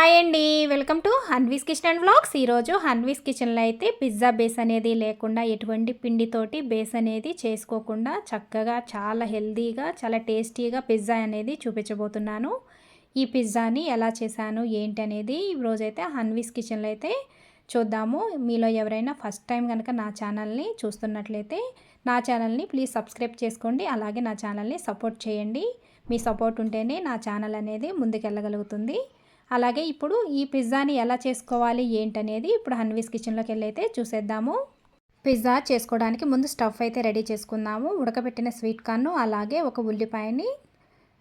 Hi అండి. Welcome to Hanvi's kitchen and vlogs. ఈరోజు హన్వీస్ కిచెన్లో అయితే పిజ్జా బేస్ అనేది లేకుండా ఎటువంటి పిండితోటి బేస్ అనేది చేసుకోకుండా చక్కగా చాలా హెల్తీగా చాలా టేస్టీగా పిజ్జా అనేది చూపించబోతున్నాను. ఈ పిజ్జాని ఎలా చేశాను ఏంటి అనేది ఈరోజైతే హన్వీస్ కిచెన్లో అయితే చూద్దాము. మీలో ఎవరైనా ఫస్ట్ టైం కనుక నా ఛానల్ని చూస్తున్నట్లయితే నా ఛానల్ని ప్లీజ్ సబ్స్క్రైబ్ చేసుకోండి. అలాగే నా ఛానల్ని సపోర్ట్ చేయండి. మీ సపోర్ట్ ఉంటేనే నా ఛానల్ అనేది ముందుకెళ్ళగలుగుతుంది. అలాగే ఇప్పుడు ఈ పిజ్జాని ఎలా చేసుకోవాలి ఏంటనేది ఇప్పుడు హన్వీస్ కిచెన్లోకి వెళ్ళి అయితే చూసేద్దాము. పిజ్జా చేసుకోవడానికి ముందు స్టఫ్ అయితే రెడీ చేసుకుందాము. ఉడకబెట్టిన స్వీట్ కార్న్ అలాగే ఒక ఉల్లిపాయని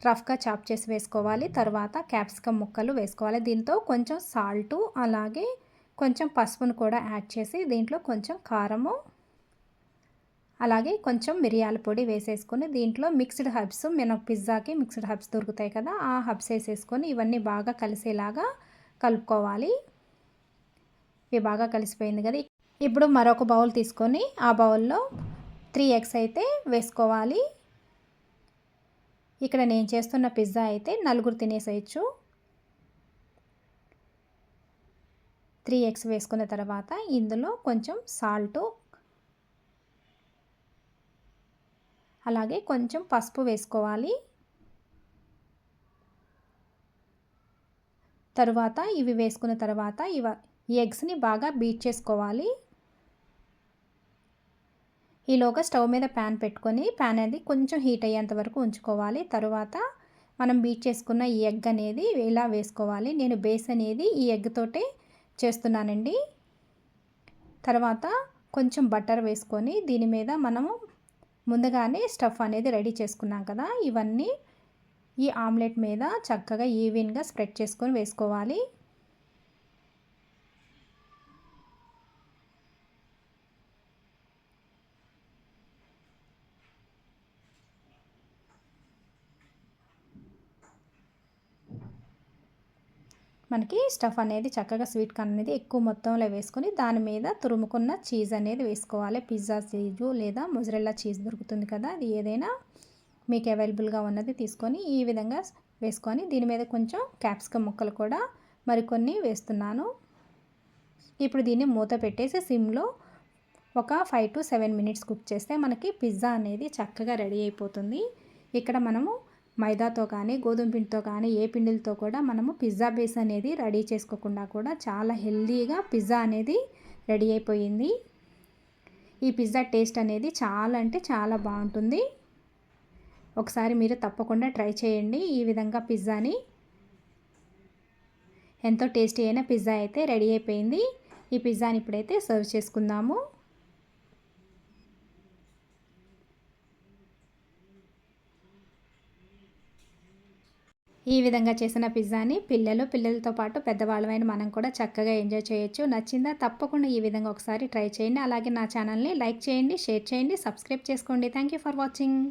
రఫ్గా చాప్ చేసి వేసుకోవాలి. తర్వాత క్యాప్సికమ్ ముక్కలు వేసుకోవాలి. దీంతో కొంచెం సాల్టు అలాగే కొంచెం పసుపును కూడా యాడ్ చేసి దీంట్లో కొంచెం కారము అలాగే కొంచెం మిరియాల పొడి వేసేసుకొని దీంట్లో మిక్స్డ్ హబ్స్ మన పిజ్జాకి మిక్స్డ్ హబ్స్ దొరుకుతాయి కదా ఆ హబ్స్ వేసేసుకొని ఇవన్నీ బాగా కలిసేలాగా కలుపుకోవాలి. ఇవి బాగా కలిసిపోయింది కదా. ఇప్పుడు మరొక బౌల్ తీసుకొని ఆ బౌల్లో త్రీ ఎగ్స్ అయితే వేసుకోవాలి. ఇక్కడ నేను చేస్తున్న పిజ్జా అయితే నలుగురు తినేసేయచ్చు. త్రీ ఎగ్స్ వేసుకున్న తర్వాత ఇందులో కొంచెం సాల్టు అలాగే కొంచెం పసుపు వేసుకోవాలి. తరువాత ఇవి వేసుకున్న తర్వాత ఇవ ఈ ఎగ్స్ని బాగా బీట్ చేసుకోవాలి. ఈలోగా స్టవ్ మీద ప్యాన్ పెట్టుకొని ప్యాన్ అనేది కొంచెం హీట్ అయ్యేంత వరకు ఉంచుకోవాలి. తరువాత మనం బీట్ చేసుకున్న ఈ ఎగ్ అనేది ఇలా వేసుకోవాలి. నేను బేస్ అనేది ఈ ఎగ్ తోటే చేస్తున్నానండి. తర్వాత కొంచెం బటర్ వేసుకొని దీని మీద మనము ముందుగానే స్టఫ్ అనేది రెడీ చేసుకున్నాం కదా ఇవన్నీ ఈ ఆమ్లెట్ మీద చక్కగా ఈవెన్గా స్ప్రెడ్ చేసుకొని వేసుకోవాలి. మనకి స్టఫ్ అనేది చక్కగా స్వీట్ కార్న్ అనేది ఎక్కువ మొత్తంలో వేసుకొని దాని మీద తురుముకున్న చీజ్ అనేది వేసుకోవాలి. పిజ్జా చీజు లేదా మొజరెల్లా చీజ్ దొరుకుతుంది కదా అది ఏదైనా మీకు అవైలబుల్గా ఉన్నది తీసుకొని ఈ విధంగా వేసుకొని దీని మీద కొంచెం క్యాప్సికమ్ ముక్కలు కూడా మరికొన్ని వేస్తున్నాను. ఇప్పుడు దీన్ని మూత పెట్టేసి సిమ్లో ఒక five to seven minutes cook చేస్తే మనకి పిజ్జా అనేది చక్కగా రెడీ అయిపోతుంది. ఇక్కడ మనము మైదాతో కానీ గోధుమ పిండితో కానీ ఏ పిండిలతో కూడా మనము పిజ్జా బేస్ అనేది రెడీ చేసుకోకుండా కూడా చాలా హెల్దీగా పిజ్జా అనేది రెడీ అయిపోయింది. ఈ పిజ్జా టేస్ట్ అనేది చాలా అంటే చాలా బాగుంటుంది. ఒకసారి మీరు తప్పకుండా ట్రై చేయండి ఈ విధంగా పిజ్జాని. ఎంతో టేస్టీ అయిన పిజ్జా అయితే రెడీ అయిపోయింది. ఈ పిజ్జాని ఇప్పుడైతే సర్వ్ చేసుకుందాము. ఈ విధంగా చేసిన పిజ్జాని పిల్లలు పిల్లలతో పాటు పెద్దవాళ్ళమైన మనం కూడా చక్కగా ఎంజాయ్ చేయొచ్చు. నచ్చిందా తప్పకుండా ఈ విధంగా ఒకసారి ట్రై చేయండి. అలాగే నా ఛానల్ని లైక్ చేయండి షేర్ చేయండి సబ్స్క్రైబ్ చేసుకోండి. Thank for watching.